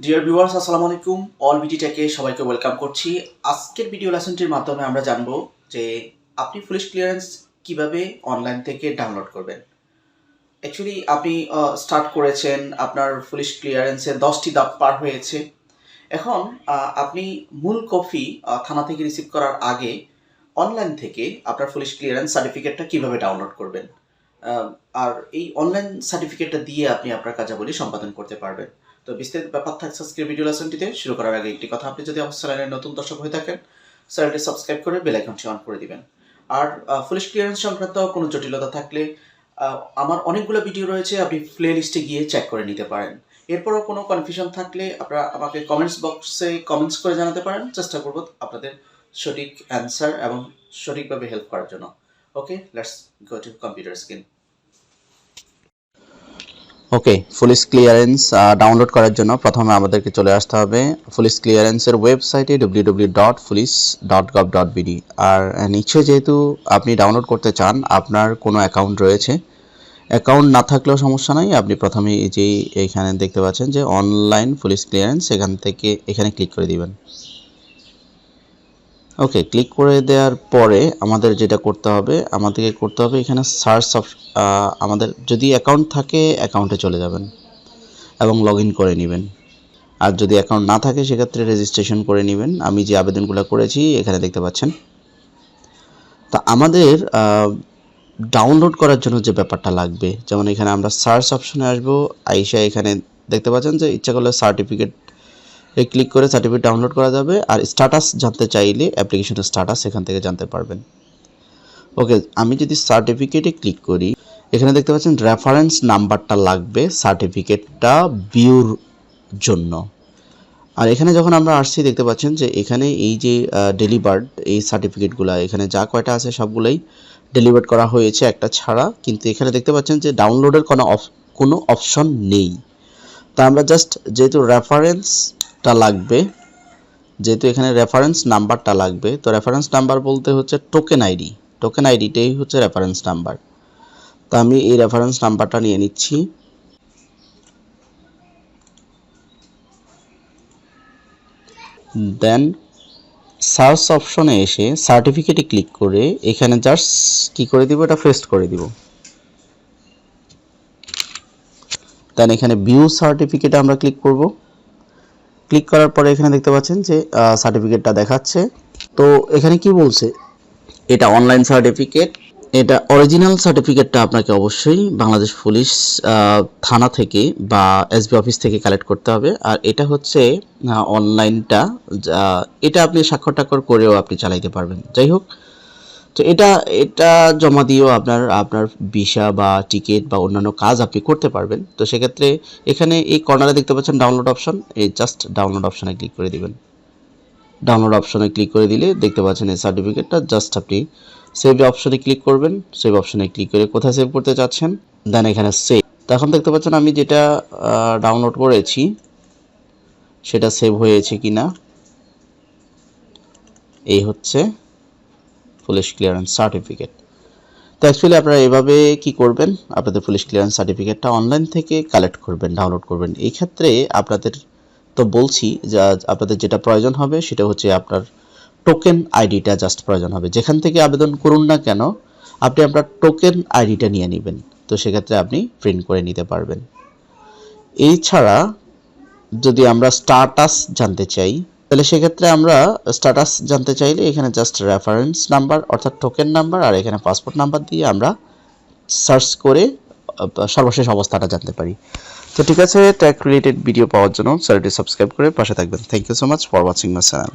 Dear viewers আসসালামু আলাইকুম। All বিটি টেকে সবাইকে ওয়েলকাম করছি। আজকের ভিডিও লেসনটির মাধ্যমে আমরা জানব যে আপনি পুলিশ ক্লিয়ারেন্স কীভাবে অনলাইন থেকে ডাউনলোড করবেন। অ্যাকচুয়ালি আপনি স্টার্ট করেছেন, আপনার পুলিশ ক্লিয়ারেন্সের দশটি ধাপ পার হয়েছে। এখন আপনি মূল কপি থানা থেকে রিসিভ করার আগে অনলাইন থেকে আপনার পুলিশ ক্লিয়ারেন্স সার্টিফিকেটটা কীভাবে ডাউনলোড করবেন। আর এই অনলাইন সার্টিফিকেটটা দিয়ে আপনি আপনার কার্যাবলী সম্পাদন করতে পারবেন। তো বিস্তারিত ব্যাপার থাকছে আজকের ভিডিও লেসনটিতে শুরু করার আগে একটি কথা, আপনি যদি আমার চ্যানেলের নতুন দর্শক হয়ে থাকেন, চ্যানেলটি সাবস্ক্রাইব করে বেল আইকনটি অন করে দিবেন। আর পুলিশ ক্লিয়ারেন্স সংক্রান্ত কোনো জটিলতা থাকলে আমার অনেকগুলো ভিডিও রয়েছে, আপনি প্লে লিস্টে গিয়ে চেক করে নিতে পারেন। এরপরও কোনো কনফিউশন থাকলে আপনারা আমাকে কমেন্টস বক্সে কমেন্টস করে জানাতে পারেন। চেষ্টা করব আপনাদের সঠিক অ্যান্সার এবং সঠিকভাবে হেল্প করার জন্য। Okay let's go to computer screen okay police clearance download করার জন্য প্রথমে আমাদেরকে চলে আসতে হবে। পুলিশ ক্লিয়ারেন্সের ওয়েবসাইটে W dot police dot gov dot BD আর নিশ্চয়ই যেহেতু আপনি ডাউনলোড করতে চান, আপনার কোনো অ্যাকাউন্ট রয়েছে। অ্যাকাউন্ট না থাকলেও সমস্যা নাই, আপনি প্রথমে এই যে এখানে দেখতে পাচ্ছেন যে অনলাইন পুলিশ ক্লিয়ারেন্স এখান থেকে এখানে ক্লিক করে দিবেন। ওকে ক্লিক করে দেওয়ার পরে আমাদের যেটা করতে হবে, আমাদেরকে করতে হবে এখানে সার্চ অফ আমাদের যদি অ্যাকাউন্ট থাকে অ্যাকাউন্টে চলে যাবেন এবং লগ করে নেবেন। আর যদি অ্যাকাউন্ট না থাকে, সেক্ষেত্রে রেজিস্ট্রেশন করে নেবেন। আমি যে আবেদনগুলো করেছি, এখানে দেখতে পাচ্ছেন। তা আমাদের ডাউনলোড করার জন্য যে ব্যাপারটা লাগবে, যেমন এখানে আমরা সার্চ অপশনে আসব, আইসা এখানে দেখতে পাচ্ছেন যে ইচ্ছা করলে সার্টিফিকেট এ ক্লিক করে সার্টিফিকেট ডাউনলোড করা যাবে আর স্ট্যাটাস জানতে চাইলে অ্যাপ্লিকেশনের স্ট্যাটাস এখান থেকে জানতে পারবেন। ওকে, আমি যদি সার্টিফিকেটে ক্লিক করি, এখানে দেখতে পাচ্ছেন রেফারেন্স নাম্বারটা লাগবে সার্টিফিকেটটা বিউর জন্য। আর এখানে যখন আমরা আসছি, দেখতে পাচ্ছেন যে এখানে এই যে ডেলিভার্ড এই সার্টিফিকেটগুলো এখানে যা কয়টা আছে সবগুলোই ডেলিভার্ড করা হয়েছে একটা ছাড়া। কিন্তু এখানে দেখতে পাচ্ছেন যে ডাউনলোডের কোনো অপ- কোনো অপশন নেই। তা আমরা জাস্ট যেহেতু রেফারেন্সটা লাগবে, যেহেতু এখানে রেফারেন্স নাম্বারটা লাগবে, তো রেফারেন্স নাম্বার বলতে হচ্ছে টোকেন আইডি টোকেন আইডিটাই হচ্ছে রেফারেন্স নাম্বার। তো আমি এই রেফারেন্স নাম্বারটা নিয়ে নিচ্ছি। দেন সার্চ অপশনে এসে সার্টিফিকেটে ক্লিক করে এখানে জাস্ট কি করে দিব? এটা ফেস্ট করে দিব। দেন এখানে ভিউ সার্টিফিকেটে আমরা ক্লিক করব। ক্লিক করার পরে এখানে দেখতে পাচ্ছেন যে সার্টিফিকেটটা দেখাচ্ছে। তো এখানে কি বলছে? এটা অনলাইন সার্টিফিকেট এটা অরিজিনাল সার্টিফিকেটটা আপনাকে অবশ্যই বাংলাদেশ পুলিশ থানা থেকে বা এসবি অফিস থেকে কালেক্ট করতে হবে। আর এটা হচ্ছে অনলাইনটা এটা আপনি স্বাক্ষর টাক্ষর করেও আপনি চালাইতে পারবেন। যাই হোক তো এটা এটা জমা দিয়েও আপনার আপনার ভিসা বা টিকিট বা অন্যান্য কাজ আপনি করতে পারবেন। তো সেক্ষেত্রে এখানে এই কর্নারে দেখতে পাচ্ছেন ডাউনলোড অপশন এই জাস্ট ডাউনলোড অপশনে ক্লিক করে দিবেন। ডাউনলোড অপশনে ক্লিক করে দিলে দেখতে পাচ্ছেন এই সার্টিফিকেটটা জাস্ট আপনি সেভ অপশনে ক্লিক করবেন। সেভ অপশনে ক্লিক করে কোথায় সেভ করতে চাচ্ছেন? দেন এখানে সেভ তখন দেখতে পাচ্ছেন আমি যেটা ডাউনলোড করেছি, সেটা সেভ হয়েছে কি না এই হচ্ছে পুলিশ ক্লিয়ারেন্স সার্টিফিকেট তো অ্যাকচুয়ালি আপনারা এভাবে কি করবেন? আপনাদের পুলিশ ক্লিয়ারেন্স সার্টিফিকেটটা অনলাইন থেকে কালেক্ট করবেন ডাউনলোড করবেন। এই ক্ষেত্রে আপনাদের তো বলছি যে আপনাদের যেটা প্রয়োজন হবে সেটা হচ্ছে আপনার টোকেন আইডিটা জাস্ট প্রয়োজন হবে। যেখান থেকে আবেদন করুন না কেন, আপনি আপনার টোকেন আইডিটা নিয়ে নেবেন। তো সেক্ষেত্রে আপনি প্রিন্ট করে নিতে পারবেন। এই ছাড়া যদি আমরা স্ট্যাটাস জানতে চাই তাহলে সেক্ষেত্রে আমরা স্ট্যাটাস জানতে চাইলে এখানে জাস্ট রেফারেন্স নাম্বার অর্থাৎ টোকেন নাম্বার আর এখানে পাসপোর্ট নাম্বার দিয়ে আমরা সার্চ করে সর্বশেষ অবস্থাটা জানতে পারি। তো ঠিক আছে ট্যাক রিলেটেড ভিডিও পাওয়ার জন্য চ্যানেলটি সাবস্ক্রাইব করে পাশে থাকবেন। Thank you so much for watching my channel